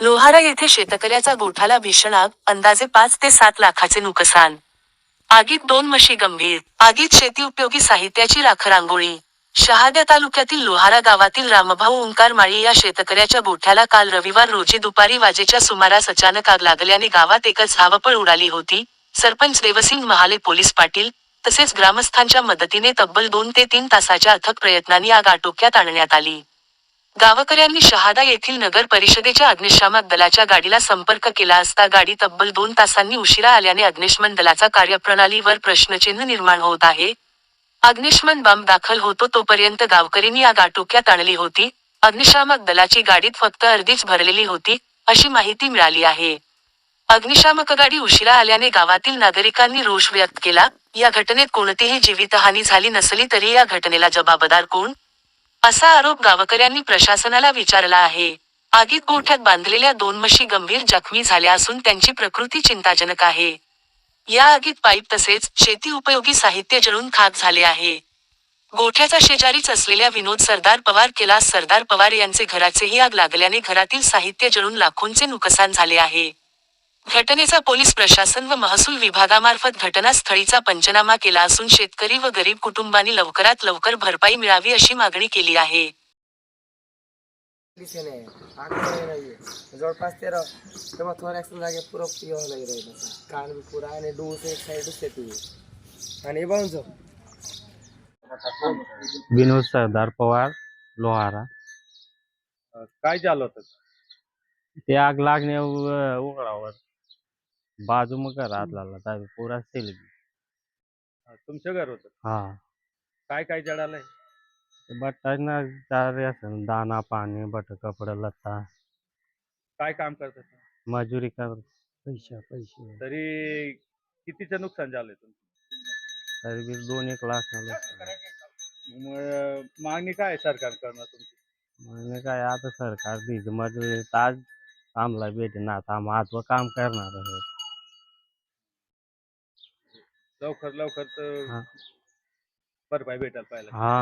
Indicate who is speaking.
Speaker 1: लोहारा येथे शेतकऱ्याचा गोठाला भीषण आग अंदाजे पाच ते सात लाखाचे नुकसान. आगीत दोन म्हशी गंभीर. आगीत शेती उपयोगी साहित्याची राखरांगोळी. शहाद्या तालुक्यातील लोहारा गावातील रामभाऊ ओंकार माळी या शेतकऱ्याच्या गोठ्याला काल रविवार रोजी दुपारी वाजेच्या सुमारास अचानक आग लागल्याने गावात एकच धावपळ उडाली होती. सरपंच देवसिंग महाले पोलीस पाटील तसेच ग्रामस्थांच्या मदतीने तब्बल दोन ते तीन तासाच्या अथक प्रयत्नांनी आग आटोक्यात आणण्यात आली. गावकऱ्यांनी शहादा येथील नगर परिषदेच्या अग्निशामक दलाच्या गाडीला संपर्क केला असता गाडी तब्बल दोन तासांनी उशिरा आल्याने अग्निशमन दलाचा कार्यप्रणालीवर प्रश्नचिन्ह निर्माण होत आहे. अग्निशमन बंब दाखल होतो तोपर्यंत गावकऱ्यांनी आग आटोक्यात आणली होती. अग्निशामक दलाची गाडीत फक्त अर्धीच भरलेली होती अशी माहिती मिळाली आहे. अग्निशामक गाडी उशिरा आल्याने गावातील नागरिकांनी रोष व्यक्त केला या घटनेत कोणतीही जीवितहानी झाली नसली तरी या घटनेला जबाबदार कोण? असा आरोप गावकऱ्यांनी प्रशासनाला विचारला आहे. आगीत गोठ्यात बांधलेल्या दोन म्हशी गंभीर जखमी झाल्या असून त्यांची प्रकृती चिंताजनक आहे. या आगीत पाईप तसेच शेती उपयोगी साहित्य जळून खाक झाले आहे. गोठ्याचा शेजारीच असलेल्या विनोद सरदार पवार केलास सरदार पवार यांचे घराचेही आग लागल्याने घरातील साहित्य जळून लाखोंचे नुकसान झाले आहे. घटनेचा पोलीस प्रशासन व महसूल विभागामार्फत घटनास्थळीचा पंचनामा केला असून शेतकरी व गरीब कुटुंबांनी लवकरात लवकर भरपाई मिळावी अशी मागणी केली आहे.
Speaker 2: जवळपास तेरा. तेव्हा थोड्या जागे पुरं पिवा लागेल कान बी पुरा आणि डोस एक साईडच येते आणि बाउंस
Speaker 3: विनोद सरदार पवार लोहारा.
Speaker 4: काय झालं होतं?
Speaker 3: ते आग लागण्या उघडावर. बाजू मग लागला तर पुरा सेल
Speaker 4: अ, तुमचं घर होतं?
Speaker 3: हा.
Speaker 4: काय काय जळालंय
Speaker 3: बटाना चार असं दाना पाणी बट कपडा लत्ता.
Speaker 4: काय काम करतात
Speaker 3: मजुरी कर पैसे पैसे
Speaker 4: तरी कितीचं नुकसान झालंय तुमचं?
Speaker 3: तरी बी दोन एक लाख
Speaker 4: मग मागणी काय आहे सरकारकडनं तुमची?
Speaker 3: म्हणजे काय आता सरकार दीज मजुरी ताज आम्हाला भेटे ना आता आम्ही आजवर काम करणार आहे
Speaker 4: लवकर लवकर तर
Speaker 3: हा.
Speaker 4: भरपाई भेटायला पाहिजे
Speaker 3: हा